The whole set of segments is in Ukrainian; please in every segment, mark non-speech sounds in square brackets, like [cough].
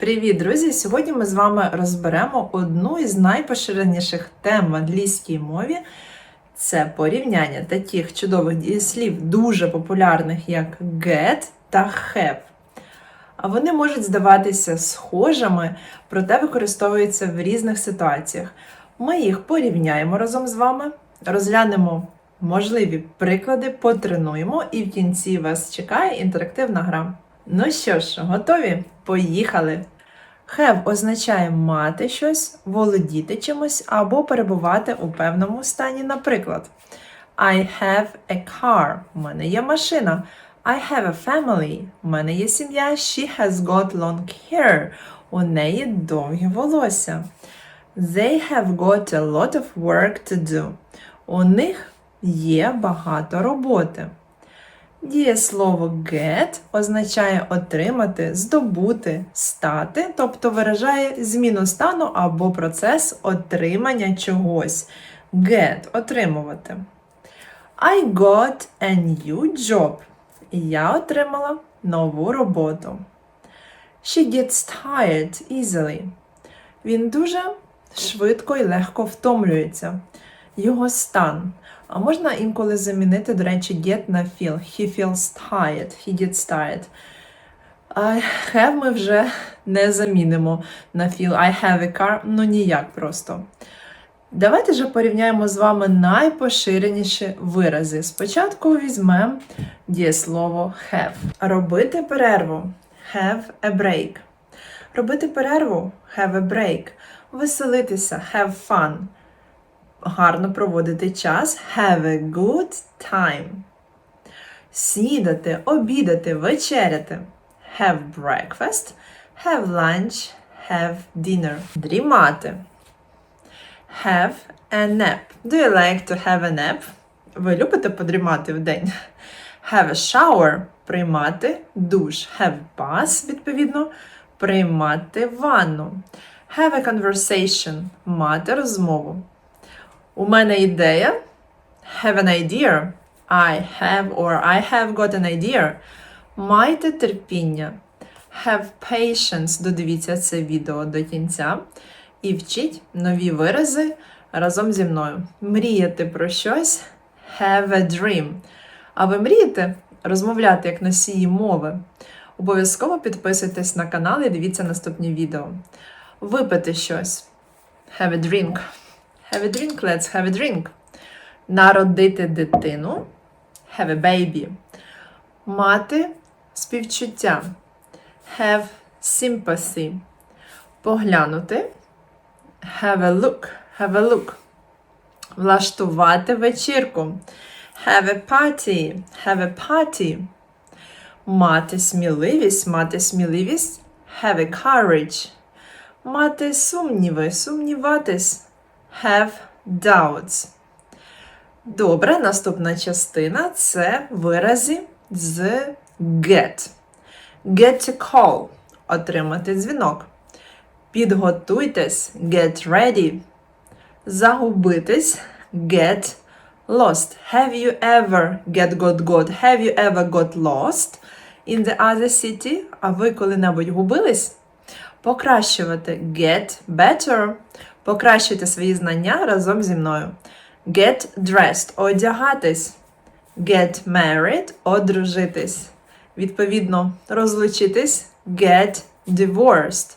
Привіт, друзі! Сьогодні ми з вами розберемо одну із найпоширеніших тем в англійській мові. Це порівняння таких чудових дієслів, дуже популярних, як get та have. А вони можуть здаватися схожими, проте використовуються в різних ситуаціях. Ми їх порівняємо разом з вами, розглянемо можливі приклади, потренуємо, і в кінці вас чекає інтерактивна гра. Ну що ж, готові? Поїхали! Have означає мати щось, володіти чимось або перебувати у певному стані. Наприклад, I have a car. У мене є машина. I have a family. У мене є сім'я. She has got long hair. У неї довгі волосся. They have got a lot of work to do. У них є багато роботи. Дієслово get означає отримати, здобути, стати, тобто виражає зміну стану або процес отримання чогось. Get отримувати. I got a new job. Я отримала нову роботу. She gets tired easily. Він дуже швидко і легко втомлюється. Його стан. А можна інколи замінити, до речі, get на feel. He feels tired. He gets tired. I have ми вже не замінимо на feel. I have a car. Ну ніяк просто. Давайте же порівняємо з вами найпоширеніші вирази. Спочатку візьмемо дієслово have. Робити перерву. Have a break. Робити перерву have a break. Веселитися have fun гарно проводити час. Have a good time. Снідати, обідати, вечеряти. Have breakfast. Have lunch. Have dinner. Дрімати. Have a nap. Do you like to have a nap? Ви любите подрімати в день? Have a shower. Приймати душ. Have bath, відповідно, приймати ванну. Have a conversation. Мати розмову. У мене ідея. Have an idea. I have or I have got an idea. Майте терпіння. Have patience. Додивіться це відео до кінця. І вчіть нові вирази разом зі мною. Мріяти про щось. Have a dream. А ви мрієте розмовляти як носії мови? Обов'язково підписуйтесь на канал і дивіться наступні відео. Випити щось. Have a drink. Have a drink, let's have a drink. Народити дитину. Have a baby. Мати співчуття. Have sympathy. Поглянути. Have a look. Have a look. Влаштувати вечірку. Have a party. Have a party. Мати сміливість. Мати сміливість. Have a courage. Мати сумніви. Сумніватись have doubts. Добре, наступна частина це вирази з get. Get a call. Отримати дзвінок. Підготуйтесь. Get ready. Загубитись. Get lost. Have you ever get got got? Have you ever got lost in the other city? А ви коли-небудь губились? Покращувати. Get better. Покращуйте свої знання разом зі мною. Get dressed одягатись. Get married одружитись. Відповідно, розлучитись. Get divorced.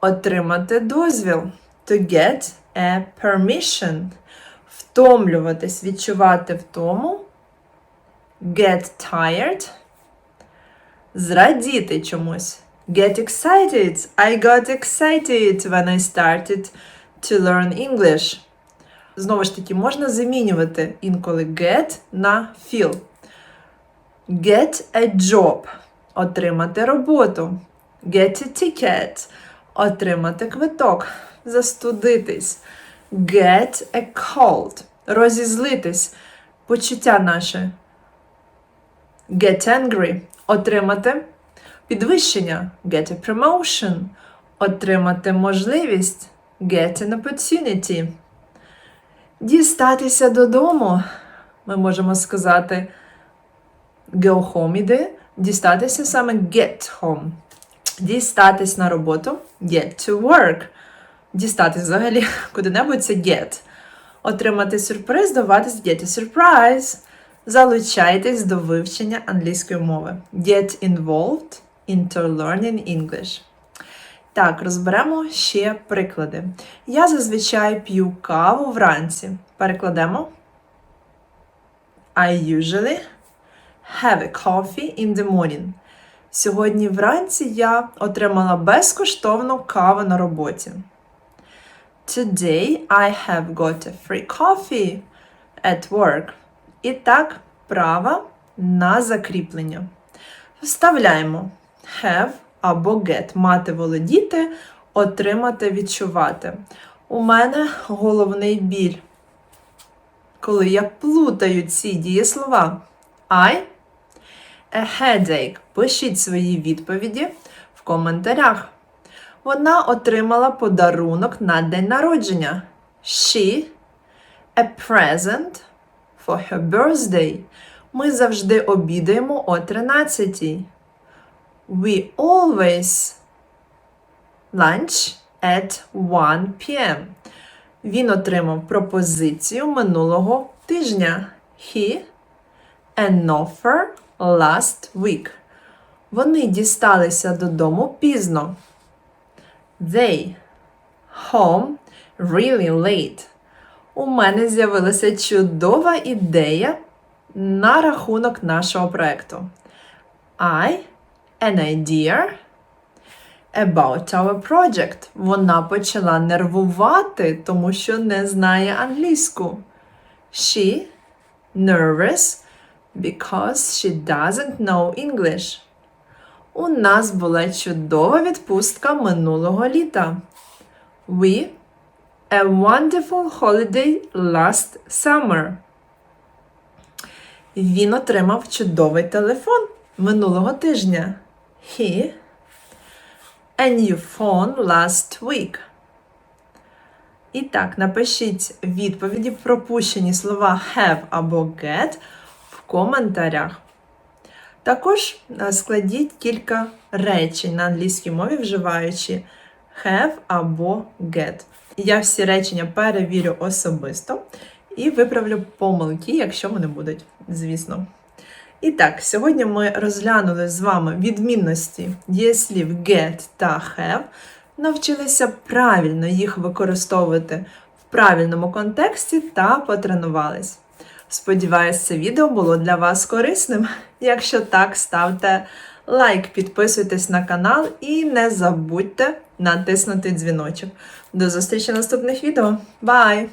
Отримати дозвіл. To get a permission. Втомлюватись, відчувати втому. Get tired. Зрадіти чомусь. Get excited. I got excited when I started to learn English. Знову ж таки, можна замінювати інколи get на feel. Get a job. Отримати роботу. Get a ticket. Отримати квиток. Застудитись. Get a cold. Розізлитись. Почуття наше. Get angry. Отримати підвищення. Get a promotion. Отримати можливість. Get an opportunity. Дістатися додому. Ми можемо сказати go home іди. Дістатися саме get home. Дістатись на роботу get to work. Дістатись взагалі [laughs] куди-небудь це get. Отримати сюрприз, даватись get a surprise. Залучайтесь до вивчення англійської мови. Get involved into learning English. Так, розберемо ще приклади. Я зазвичай п'ю каву вранці. Перекладемо. I usually have a coffee in the morning. Сьогодні вранці я отримала безкоштовну каву на роботі. Today I have got a free coffee at work. І так, право на закріплення. Вставляємо have або get. Мати володіти, отримати, відчувати. У мене головний біль. Коли я плутаю ці дієслова. I a headache. Пишіть свої відповіді в коментарях. Вона отримала подарунок на день народження. She a present for her birthday. Ми завжди обідаємо о 13. We always lunch at 1 p.m. Він отримав пропозицію минулого тижня. He an offer last week. Вони дісталися додому пізно. They home really late. У мене з'явилася чудова ідея на рахунок нашого проекту. I an idea about our project. Вона почала нервувати, тому що не знає англійську. She nervous because she doesn't know English. У нас була чудова відпустка минулого літа. We a wonderful holiday last summer. Він отримав чудовий телефон минулого тижня. He a new phone last week. І так, напишіть відповіді пропущені слова have або get в коментарях. Також е, складіть кілька речень на англійській мові, вживаючи have або get. Я всі речення перевірю особисто і виправлю помилки, якщо вони будуть, звісно. І так, сьогодні ми розглянули з вами відмінності дієслів get та have, навчилися правильно їх використовувати в правильному контексті та потренувались. Сподіваюсь, це відео було для вас корисним. Якщо так, ставте лайк, підписуйтесь на канал і не забудьте натиснути дзвіночок. До зустрічі в наступних відео. Бай!